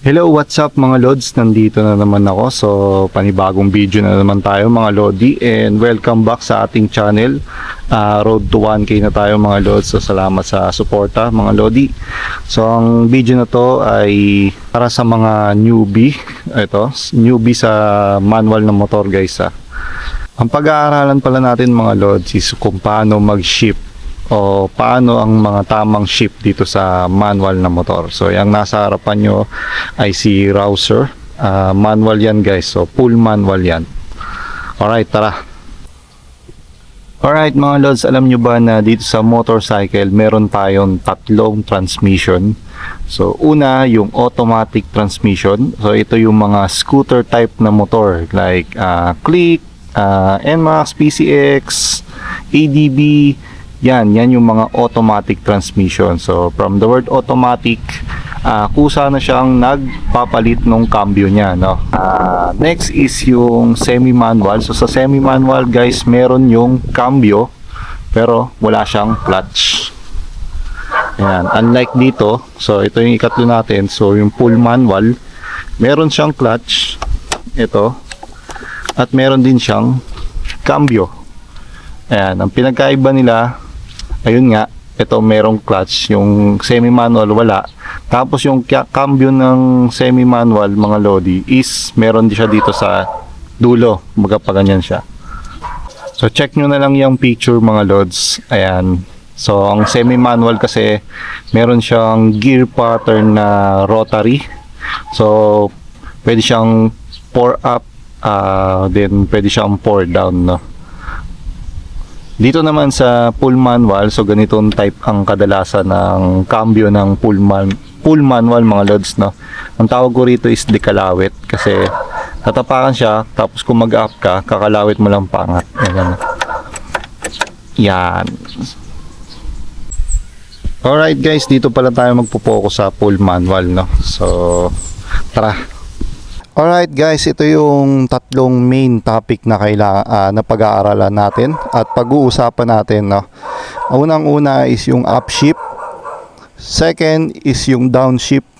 Hello, what's up mga Lods? Nandito na naman ako. So, panibagong video na naman tayo mga Lodi and welcome back sa ating channel. Ah, road to 1K na tayo mga Lods. So, salamat sa suporta mga Lodi. So, ang video na to ay para sa mga newbie. Ito, newbie sa manual na motor guys ah. Ang pag-aaralan pala natin mga Lods is kung paano mag-shift o paano ang mga tamang shift dito sa manual na motor. So, yung nasa harapan nyo ay si Rouser. Ah, manual yan guys. So, full manual yan. Alright, tara. Alright mga lods, alam nyo ba na dito sa motorcycle meron tayong tatlong transmission. So una yung automatic transmission. So ito yung mga scooter type na motor like ah, Click, ah, NMAX, PCX, ADB, yan, yan yung mga automatic transmission. So from the word automatic, ah, kusa na siyang nagpapalit ng cambio niya, no? Ah, next is yung semi-manual. So sa semi-manual, guys, meron yung cambio pero wala siyang clutch. Yan, unlike dito, so ito yung ikatlo natin. So yung full manual, meron siyang clutch ito at meron din siyang cambio. Ayan, ang pinagkaiba nila ayun nga, ito merong clutch, yung semi-manual wala. Tapos yung cambio ng semi-manual mga lodi is meron din siya dito sa dulo, mga pa ganyan siya. So check nyo na lang yung picture mga lods. Ayan. So ang semi-manual kasi meron siyang gear pattern na rotary. So pwede siyang pour up ah, then pwede siyang pour down no. Dito naman sa full manual, so ganitong type ang kadalasan ng cambio ng full, man, full manual mga lods, no? Ang tawag ko rito is dekalawit kasi tatapakan siya, tapos kung mag-up ka, kakalawit mo lang pangat. Yan. Yan. Alright guys, dito pala tayo magpo-focus sa full manual, no? So, tara. Alright guys, ito yung tatlong main topic na kailangan ah, na pag-aaralan natin at pag-uusapan natin no. Unang-una is yung upshift. Second is yung downshift.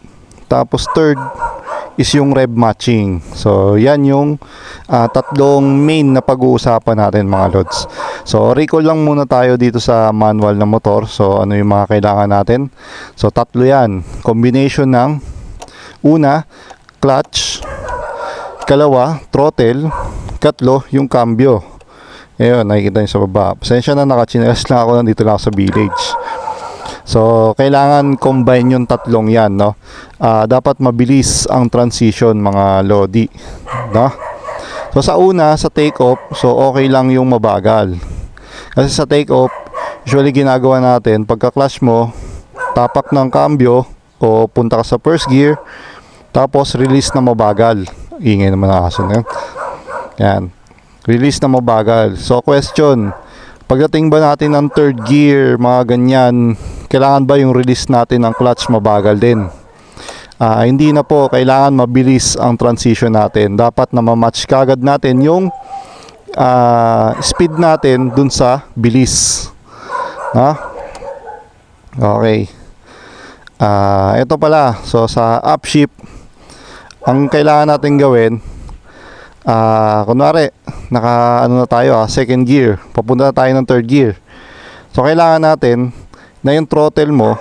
Tapos third is yung rev matching. So yan yung ah, tatlong main na pag-uusapan natin mga lods. So recall lang muna tayo dito sa manual na motor. So ano yung mga kailangan natin? So tatlo yan. Combination ng una, clutch, Kalawa, throttle. Katlo, yung cambio. Ayun, nakikita nyo sa baba. Pasensya na nakachinelas lang ako nandito lang sa village. So, kailangan combine yung tatlong yan, no? Ah, dapat mabilis ang transition, mga lodi. No? So, sa una, sa take-off, so okay lang yung mabagal. Kasi sa take-off, usually ginagawa natin, pagka-clutch mo, tapak ng cambio, o punta ka sa first gear, tapos release na mabagal. Ingay naman ang aso na yun. Yan. Release na mabagal. So question, pagdating ba natin ng third gear, mga ganyan, kailangan ba yung release natin ng clutch mabagal din? Ah, hindi na po, kailangan mabilis ang transition natin. Dapat na ma-match kagad natin yung ah, speed natin dun sa bilis. Ha? Okay. Ah, ito pala. So sa upshift, ang kailangan natin gawin, ah, kunwari, naka ano na tayo ah, second gear, papunta na tayo ng third gear. So kailangan natin na yung throttle mo,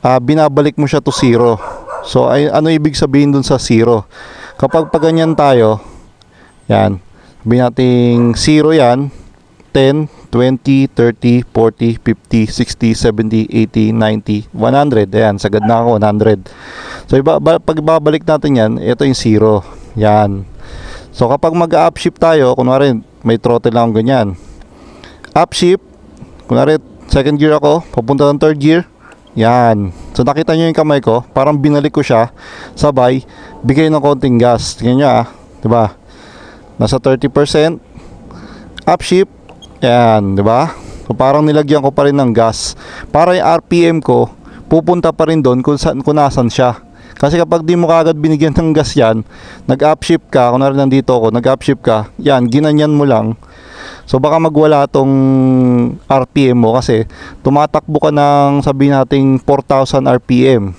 ah, binabalik mo siya to zero. So ay, ano ibig sabihin dun sa zero? Kapag pag ganyan tayo, yan, natin zero yan, 10, 20, 30, 40, 50, 60, 70, 80, 90, 100. Ayan, sagad na ako, 100. So, iba, ba, pag babalik natin yan, ito yung zero. Yan. So, kapag mag-upshift tayo, kunwari, may throttle lang ganyan. Upshift, kunwari, second gear ako, papunta ng third gear, yan. So, nakita nyo yung kamay ko, parang binalik ko siya, sabay, bigay ng konting gas. Tingnan nyo ah, diba? Nasa 30%, upshift, yan, di ba? So, parang nilagyan ko pa rin ng gas. Para yung RPM ko, pupunta pa rin doon kung, saan, kung nasan siya. Kasi kapag di mo kagad binigyan ng gas yan, nag-upshift ka, kung narin nandito ako, nag-upshift ka, yan, ginanyan mo lang. So baka magwala tong RPM mo kasi tumatakbo ka ng sabihin nating 4,000 RPM.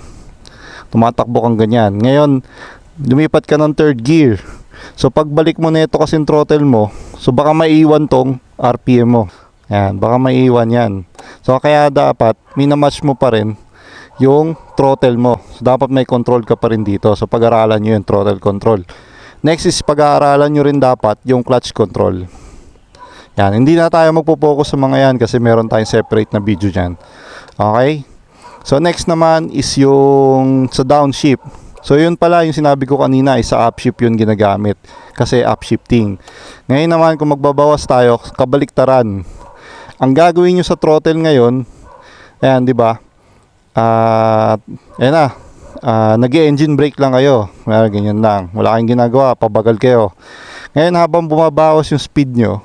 tumatakbo kang ganyan. Ngayon, lumipat ka ng third gear. So pagbalik mo nito kasi throttle mo, so baka maiwan tong RPM mo. Yan, baka maiwan yan. So kaya dapat minamatch mo pa rin yung throttle mo. So dapat may control ka pa rin dito. So pag-aralan nyo yung throttle control. Next is pag-aaralan nyo rin dapat yung clutch control. Yan, hindi na tayo magpo-focus sa mga yan kasi meron tayong separate na video dyan. Okay? So next naman is yung sa downshift. So yun pala yung sinabi ko kanina is sa upshift yun ginagamit kasi upshifting. Ngayon naman kung magbabawas tayo, kabaliktaran. Ang gagawin nyo sa throttle ngayon, ayan, di ba? At, ayan na, Ah, nag-engine brake lang kayo. Well, ganyan lang. Wala kayong ginagawa, pabagal kayo. Ngayon habang bumabawas yung speed nyo,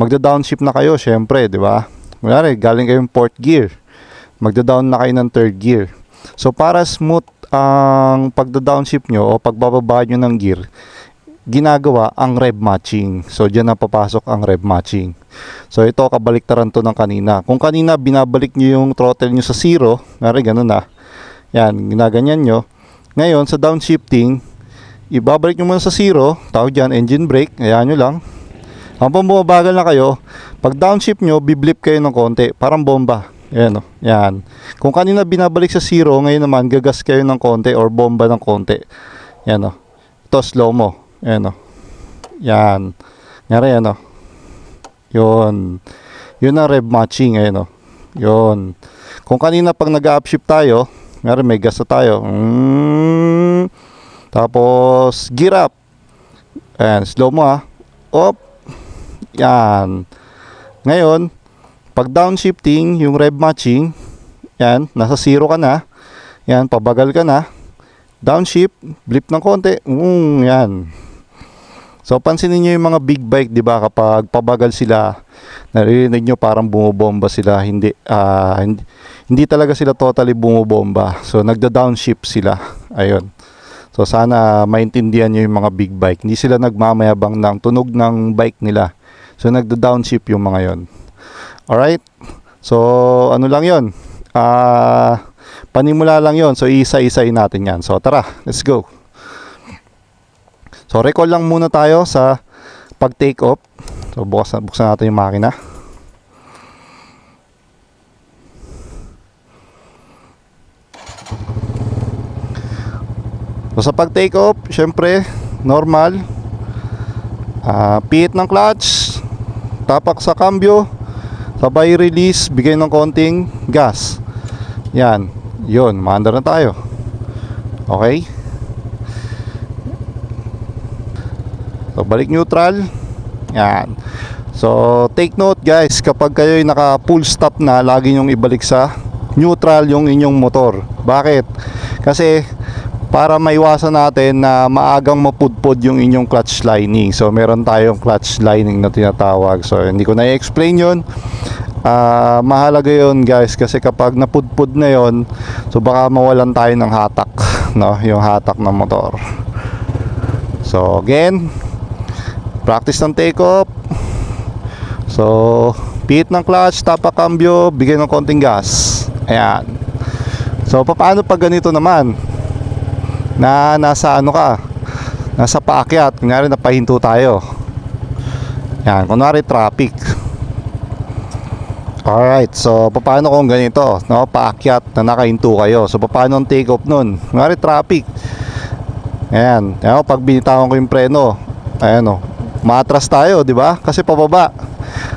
magda-downshift na kayo, syempre, di ba? Kunwari, galing kayong fourth gear. Magda-down na kayo ng third gear. So, para smooth ang pagda-downshift nyo o pagbababa nyo ng gear, ginagawa ang rev matching. So, dyan na papasok ang rev matching. So, ito, kabaliktaran to ng kanina. Kung kanina, binabalik nyo yung throttle nyo sa zero, ngari, ganun na. Yan, ginaganyan nyo. Ngayon, sa downshifting, ibabalik nyo muna sa zero, tawag dyan, engine brake, ayan nyo lang. Habang bumabagal na kayo, pag downshift nyo, biblip kayo ng konti, parang bomba. Ayan o, yan. Kung kanina binabalik sa zero, ngayon naman, gagas kayo ng konti or bomba ng konti. Yan o. Ito, slow mo. Ayan o. Yan. Ngari, yan o. Yun. Yun ang rev matching, ayan o. Yun. Kung kanina pag nag-upshift tayo, ngari may gas na tayo. Mm, tapos, gear up. Ayan, slow mo ha. Op. Yan. Ngayon, pag downshifting, yung rev matching, yan, nasa zero ka na. Yan, pabagal ka na. Downshift, blip ng konti. Mm, yan. So, pansinin nyo yung mga big bike, di ba? Kapag pabagal sila, naririnig nyo parang bumobomba sila. Hindi, ah, hindi, hindi talaga sila totally bumobomba. So, nagda-downshift sila. Ayun. So, sana maintindihan nyo yung mga big bike. Hindi sila nagmamayabang ng tunog ng bike nila. So, nagda-downshift yung mga yon. Alright? So, ano lang yon? Ah, panimula lang yon. So, isa-isain natin yan. So, tara, let's go. So, recall lang muna tayo sa pag-take off. So, bukas, buksan natin yung makina. So, sa pag-take off, syempre, normal. Ah, pihit ng clutch, tapak sa cambio, sabay release, bigay ng konting gas. Yan, yun, maandar na tayo. Okay? So, balik neutral. Yan. So, take note guys, kapag kayo ay naka full stop na, lagi nyong ibalik sa neutral yung inyong motor. Bakit? Kasi, para maiwasan natin na maagang mapudpod yung inyong clutch lining. So, meron tayong clutch lining na tinatawag. So, hindi ko na-explain yun. Ah, mahalaga yun guys kasi kapag napudpod na yon so baka mawalan tayo ng hatak no yung hatak ng motor so again practice ng take off so pihit ng clutch tapak cambio bigay ng konting gas. Ayan. So paano pag ganito naman? Na nasa ano ka? Nasa paakyat. Kunyari napahinto tayo. Yan kunwari traffic. Alright, so paano kung ganito, no? Paakyat na nakahinto kayo. So paano ang take off nun? Ngari traffic. Ayan, ayan pag binitawan ko yung preno, ayan o, matras tayo, di ba? Kasi pababa.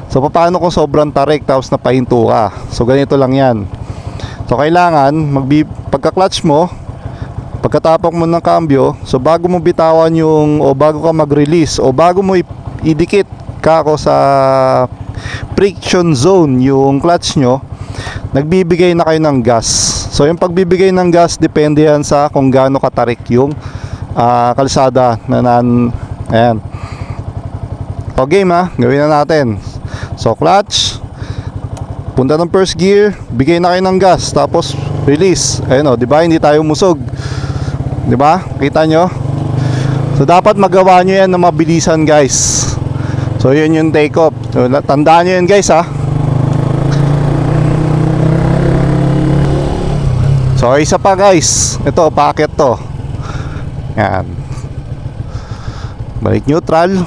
So paano kung sobrang tarik tapos napahinto ka? So ganito lang yan. So kailangan, magbi pagka-clutch mo, pagkatapak mo ng cambio, so bago mo bitawan yung, o bago ka mag-release, o bago mo idikit ka ako sa friction zone yung clutch nyo, nagbibigay na kayo ng gas. So yung pagbibigay ng gas, depende yan sa kung gaano katarik yung ah, kalsada na nan... Ayan. O game ha, gawin na natin. So clutch, punta ng first gear, bigay na kayo ng gas, tapos release. Ayun o, di ba? Hindi tayo musog. Di ba? Kita nyo? So dapat magawa nyo yan na mabilisan guys. So yun yung take off. So, tandaan nyo yan guys ha. So So, isa pa guys. Ito, packet to. Yan. Balik neutral.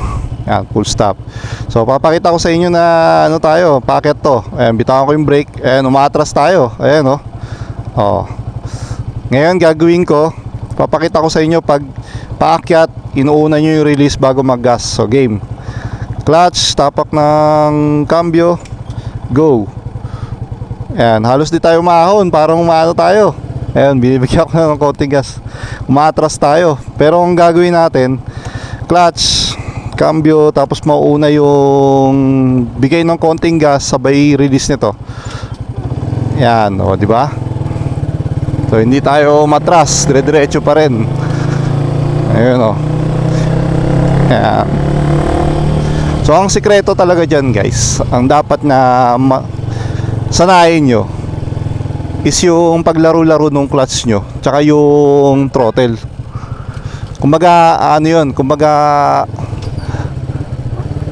Yan, full stop. So, papakita ko sa inyo na ano tayo, packet to. Ayan, bitawan ko yung brake. Ayan, umatras tayo. Ayan, oh. Oh. Ngayon, gagawin ko, papakita ko sa inyo pag paakyat, inuuna nyo yung release bago mag-gas. So, game. Clutch, tapak ng cambio, go. Ayan, halos di tayo mahon, parang umaano tayo. Ayan, binibigyan ko na ng konting gas. Umatras tayo. Pero ang gagawin natin, clutch, cambio, tapos mauuna yung bigay ng konting gas, sabay release nito. Yan, o, di ba? So, hindi tayo matras, dire-diretso pa rin. Ayun, o. Yan. So, ang sikreto talaga dyan, guys, ang dapat na sanayin nyo is yung paglaro-laro ng clutch nyo, tsaka yung throttle. Kumbaga, ano yun, kumbaga,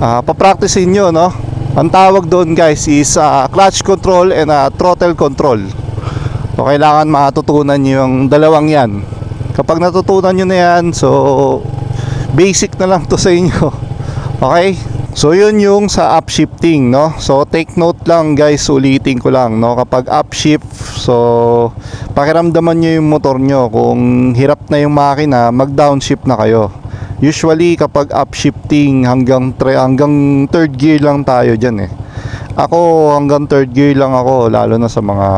ah papracticein nyo, no? Ang tawag doon guys is ah, clutch control and ah, throttle control. So, kailangan matutunan nyo yung dalawang yan. Kapag natutunan nyo na yan, so, basic na lang to sa inyo. Okay? So, yun yung sa upshifting, no? So, take note lang guys, ulitin ko lang, no? Kapag upshift, so, pakiramdaman nyo yung motor nyo. Kung hirap na yung makina, mag-downshift na kayo. Usually, kapag upshifting, hanggang, tre- hanggang third gear lang tayo dyan eh. Ako, hanggang third gear lang ako, lalo na sa mga...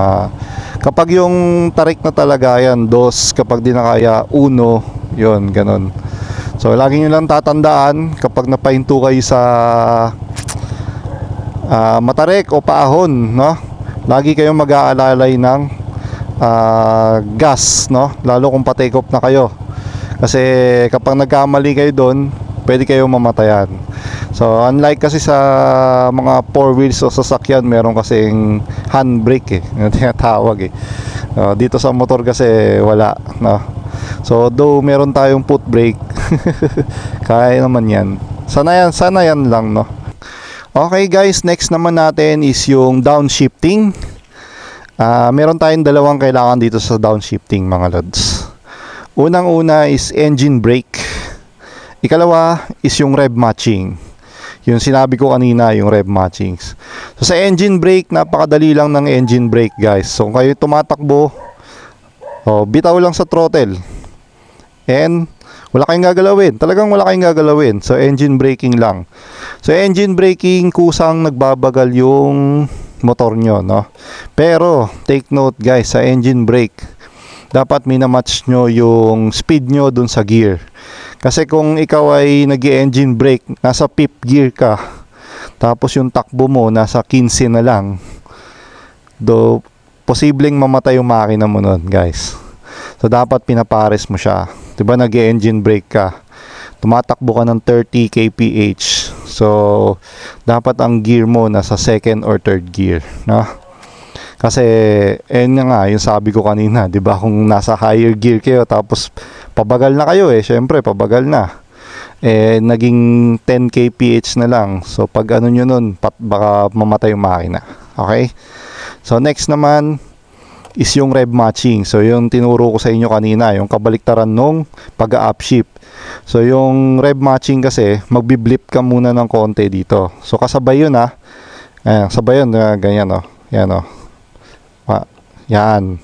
Kapag yung tarik na talaga yan, dos, kapag di na kaya, uno, yun, ganun. So, lagi nyo lang tatandaan kapag napahinto kayo sa ah, matarik o paahon, no? Lagi kayong mag-aalalay ng ah, gas, no? Lalo kung pa-take off na kayo. Kasi kapag nagkamali kayo doon, pwede kayong mamatayan. So, unlike kasi sa mga four wheels o sasakyan, meron kasing handbrake eh, yung tinatawag eh. Uh, dito sa motor kasi wala, no? So, though meron tayong foot brake, kaya naman yan. Sana yan, sana yan lang, no? Okay guys, next naman natin is yung downshifting. Ah, meron tayong dalawang kailangan dito sa downshifting mga lods. Unang-una is engine brake. Ikalawa is yung rev matching. Yung sinabi ko kanina, yung rev matchings. So sa engine brake, napakadali lang ng engine brake guys. So kung kayo tumatakbo, oh, bitaw lang sa throttle. And wala kayong gagalawin. Talagang wala kayong gagalawin. So engine braking lang. So engine braking kusang nagbabagal yung motor nyo, no? Pero take note guys, sa engine brake, dapat minamatch nyo yung speed nyo dun sa gear. Kasi kung ikaw ay nag engine brake, nasa fifth gear ka, tapos yung takbo mo nasa 15 na lang, do posibleng mamatay yung makina mo nun, guys. So dapat pinapares mo siya. 'Di ba nag-engine brake ka? Tumatakbo ka ng 30 kph. So dapat ang gear mo nasa second or third gear, no? Kasi eh na nga yung sabi ko kanina, 'di ba? Kung nasa higher gear kayo tapos pabagal na kayo eh, syempre pabagal na. Eh naging 10 kph na lang. So pag ano nyo nun, pat, baka mamatay yung makina. Okay? So next naman is yung rev matching. So yung tinuro ko sa inyo kanina, yung kabaliktaran nung pag-upshift. So yung rev matching kasi, magbi-blip ka muna ng konti dito. So kasabay yun ha. Ayan, sabay yun, ah, ganyan oh. Yan oh. Yan.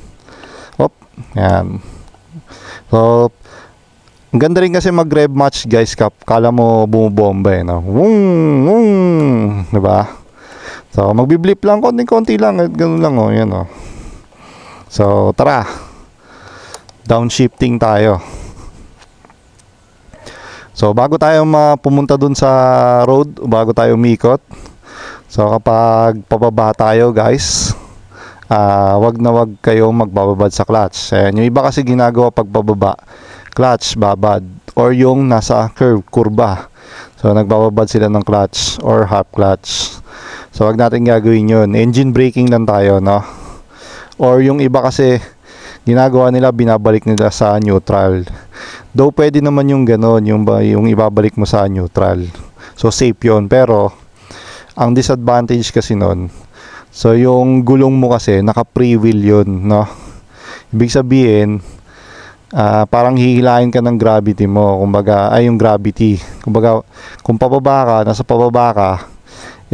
Op, yan. So, ang ganda rin kasi mag-rev match guys, kap. Kala mo bumubomba eh, no? Wung, wung, 'di ba? So, magbi-blip lang konting-konti lang, ganun lang oh, yan oh. So, tara. Downshifting tayo. So, bago tayo mapumunta dun sa road, bago tayo umikot, so kapag pababa tayo guys, ah wag na wag kayong magbababad sa clutch. Ayan, yung iba kasi ginagawa pag bababa, clutch, babad, or yung nasa curve, kurba. So, nagbababad sila ng clutch or half clutch. So, wag natin gagawin yun. Engine braking lang tayo, no? Or yung iba kasi, ginagawa nila, binabalik nila sa neutral. Though pwede naman yung ganon, yung, yung ibabalik mo sa neutral. So, safe yon Pero, ang disadvantage kasi nun, so yung gulong mo kasi, naka-pre-wheel yun, no? Ibig sabihin, ah, parang hihilahin ka ng gravity mo. Kumbaga, ay yung gravity. Kumbaga, kung pababa ka, nasa pababa ka,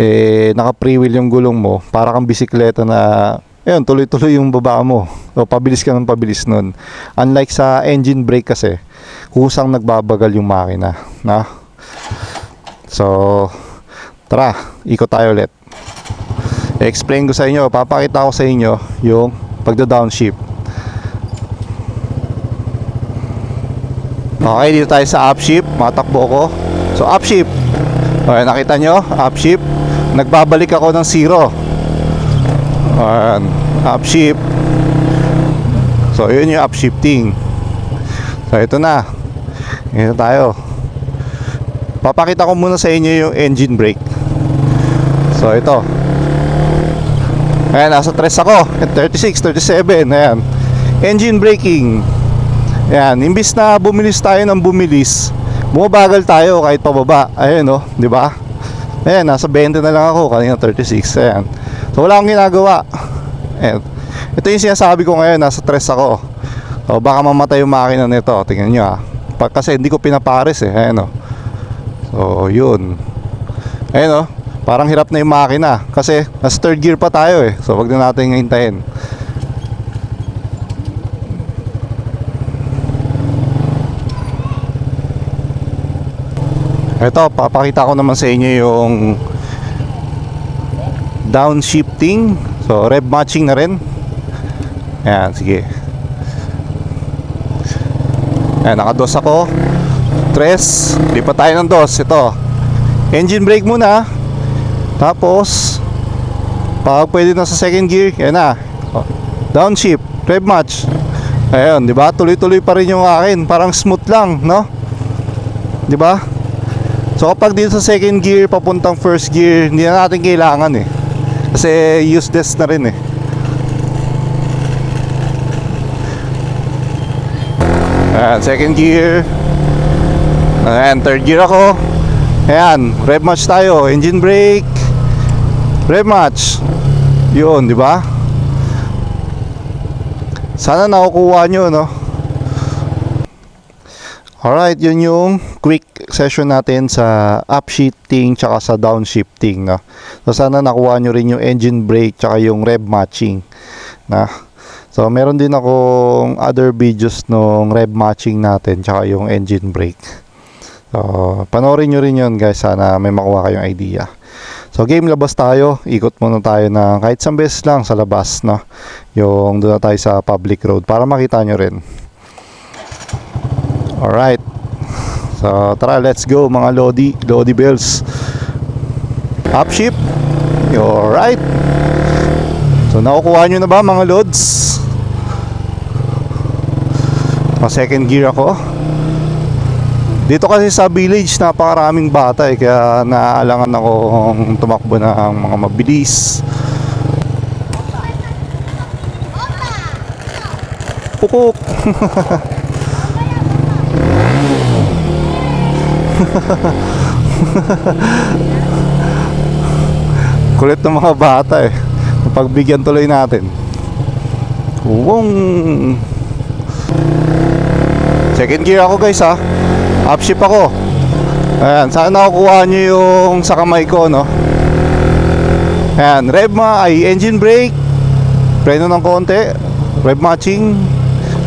eh, naka-freewheel yung gulong mo, para kang bisikleta na, ayun, tuloy-tuloy yung baba mo. O, pabilis ka ng pabilis nun. Unlike sa engine brake kasi, kusang nagbabagal yung makina. Na? So, tara, ikot tayo ulit. Explain ko sa inyo, papakita ko sa inyo yung pagda-downshift. Okay, dito tayo sa upshift, matakbo ko. So, upshift. Okay, nakita nyo, upshift. Nagbabalik ako ng zero. Ayan, upshift. So, yun yung upshifting. So, ito na. Ito tayo. Papakita ko muna sa inyo yung engine brake. So, ito. Ayan, nasa 3 ako. 36, 37. Ayan. Engine braking. Ayan, imbis na bumilis tayo ng bumilis, bumabagal tayo kahit pababa. Ayun, no? Di ba? Ayan, nasa 20 na lang ako. Kanina 36. Ayan. So, wala akong ginagawa. Ayan. Ito yung sinasabi ko ngayon. Nasa 3 ako. So, baka mamatay yung makina nito. Tingnan nyo, ah. Pa- Kasi hindi ko pinapares, eh. Ayan, no? So, yun. Ayun, oh. Parang hirap na yung makina. Kasi, nasa third gear pa tayo, eh. So, wag na natin hintayin. Ito, papakita ko naman sa inyo yung downshifting. So, rev matching na rin. Ayan, sige. Ayan, nakados ako. Tres. Lipat tayo ng dos. Ito. Engine brake muna. Tapos, pag pwede na sa second gear, yan na. Downshift. Rev match. Ayun, di ba? Tuloy-tuloy pa rin yung akin. Parang smooth lang, no? Di ba? So kapag dito sa second gear papuntang first gear, hindi na natin kailangan eh. Kasi useless na rin eh. Ayan, second gear. Ayan, third gear ako. Ayan, rev match tayo. Engine brake. Rev match. Yun, di ba? Sana nakukuha nyo, no? Alright, yun yung quick session natin sa upshifting tsaka sa downshifting. No? So sana nakuha nyo rin yung engine brake tsaka yung rev matching. Na? So meron din akong other videos nung rev matching natin tsaka yung engine brake. So panoorin nyo rin yun guys. Sana may makuha kayong idea. So game labas tayo. Ikot muna tayo ng kahit isang beses lang sa labas. No? Yung doon na tayo sa public road para makita nyo rin. Alright. So, tara, let's go mga Lodi, Lodi Bells. Upship. Alright. So, nakukuha nyo na ba mga Lods? Ma second gear ako. Dito kasi sa village, napakaraming bata eh, kaya naaalangan akong tumakbo ng mga mabilis. Pukuk! Kulit ng mga bata eh. Pagbigyan tuloy natin. Wong. Second gear ako guys ha. Upshift ako. Ayan, sana nakukuha nyo yung sa kamay ko no. Ayan, rev ma ay engine brake. Preno ng konti. Rev matching.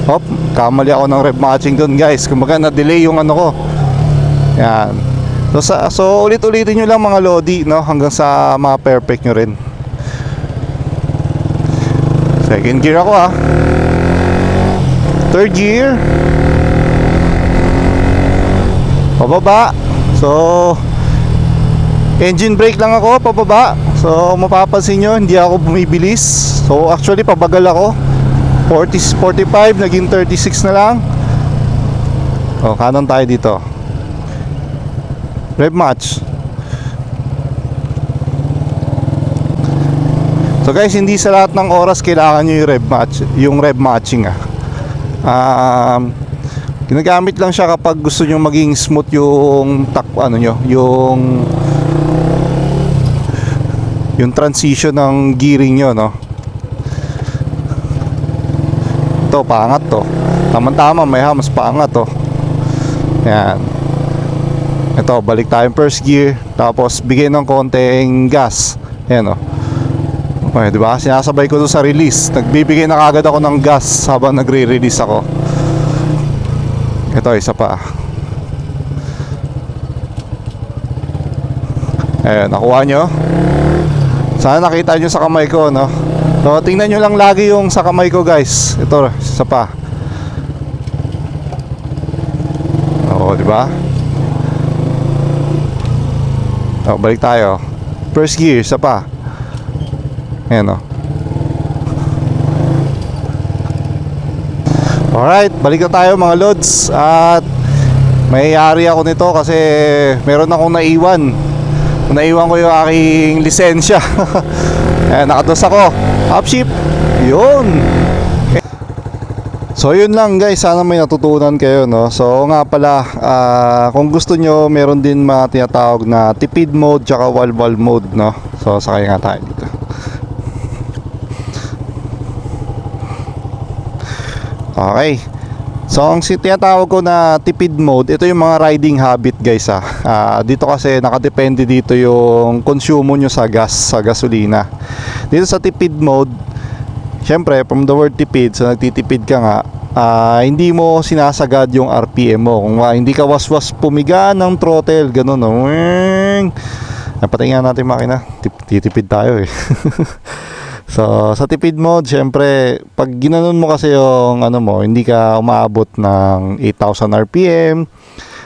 Hop, kamali ako ng rev matching doon guys. Kumbaga na-delay yung ano ko. Yan. So, sa, so ulit-ulitin nyo lang mga Lodi, no? Hanggang sa mga perfect nyo rin. Second gear ako ah. Third gear. Pababa. So, engine brake lang ako, pababa. So, mapapansin nyo, hindi ako bumibilis. So, actually, pabagal ako. 40, 45, naging 36 na lang. O, kanan tayo dito. Rev match. So guys, hindi sa lahat ng oras kailangan nyo yung rev match, yung rev matching ah. Um, ginagamit lang siya kapag gusto nyo maging smooth yung tak ano nyo, yung yung transition ng gearing nyo, no. ito paangat to tama-tama may hams paangat to yan ito balik tayong first gear tapos bigay ng konting gas yan o Okay, di ba? Sinasabay ko to sa release. Nagbibigay na kagad ako ng gas habang nagre-release ako. Ito, isa pa. Ayan, nakuha nyo. Sana nakita nyo sa kamay ko, no? So, tingnan nyo lang lagi yung sa kamay ko, guys. Ito, isa pa. Oo, di ba? Oh, balik tayo. First gear, isa pa. Ayan o. Alright, balik na tayo mga lods At mayayari ako nito kasi meron akong naiwan Naiwan ko yung aking lisensya Ayan, nakatos ako Upship Yun So yun lang guys, sana may natutunan kayo no. So nga pala, ah, kung gusto nyo, meron din mga tinatawag na tipid mode tsaka wall-wall mode no. So sakay nga tayo dito. Okay. So ang tinatawag ko na tipid mode, ito yung mga riding habit guys ah. Ah, dito kasi nakadepende dito yung konsumo nyo sa gas, sa gasolina. Dito sa tipid mode, syempre from the word tipid, so nagtitipid ka nga, ah, hindi mo sinasagad yung RPM mo. Kung ah, hindi ka waswas pumiga ng throttle, ganun no. Nga natin makina. Tip- titipid tayo eh. So, sa tipid mode, syempre, pag ginanon mo kasi yung ano mo, hindi ka umaabot ng 8,000 RPM.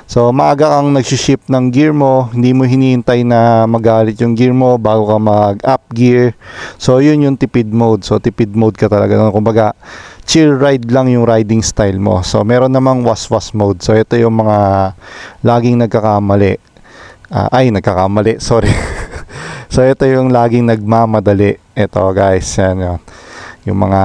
So, maaga kang nag-shift ng gear mo, hindi mo hinihintay na magalit yung gear mo bago ka mag-up gear. So, yun yung tipid mode. So, tipid mode ka talaga. No? Kumbaga, chill ride lang yung riding style mo. So, meron namang was-was mode. So, ito yung mga laging nagkakamali. Ah, ay, nagkakamali. Sorry. so, ito yung laging nagmamadali. Ito guys, yan yun. Yung mga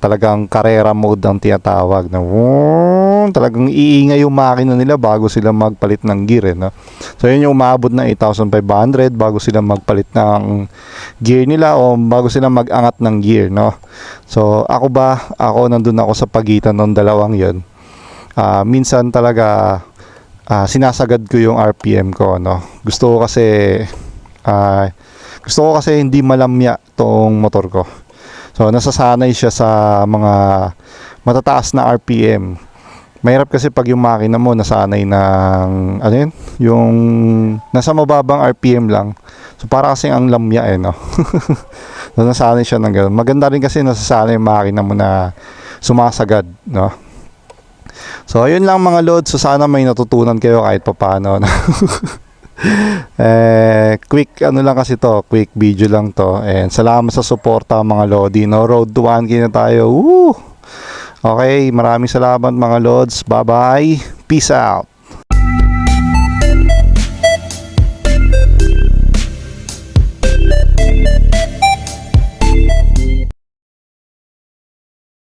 talagang karera mode ang tinatawag na vroom, talagang iingay yung makina nila bago sila magpalit ng gear eh, no? So yun yung umabot ng 8,500 bago sila magpalit ng gear nila o bago sila mag-angat ng gear no. So ako ba, ako nandun ako sa pagitan ng dalawang yun. Ah, minsan talaga ah, sinasagad ko yung RPM ko no. Gusto ko kasi ah, gusto ko kasi hindi malamya tong motor ko. So nasasanay siya sa mga matataas na RPM. Mahirap kasi pag yung makina mo nasanay ng ano yun, yung nasa mababang RPM lang. So para kasi ang lamya eh no. so nasanay siya ng ganun. Maganda rin kasi nasasanay yung makina mo na sumasagad no. So ayun lang mga lods. So sana may natutunan kayo kahit papaano. No? eh, quick ano lang kasi to, quick video lang to. And salamat sa suporta mga lodi. No road to 1k na tayo. Woo! Okay, maraming salamat mga lods. Bye-bye. Peace out.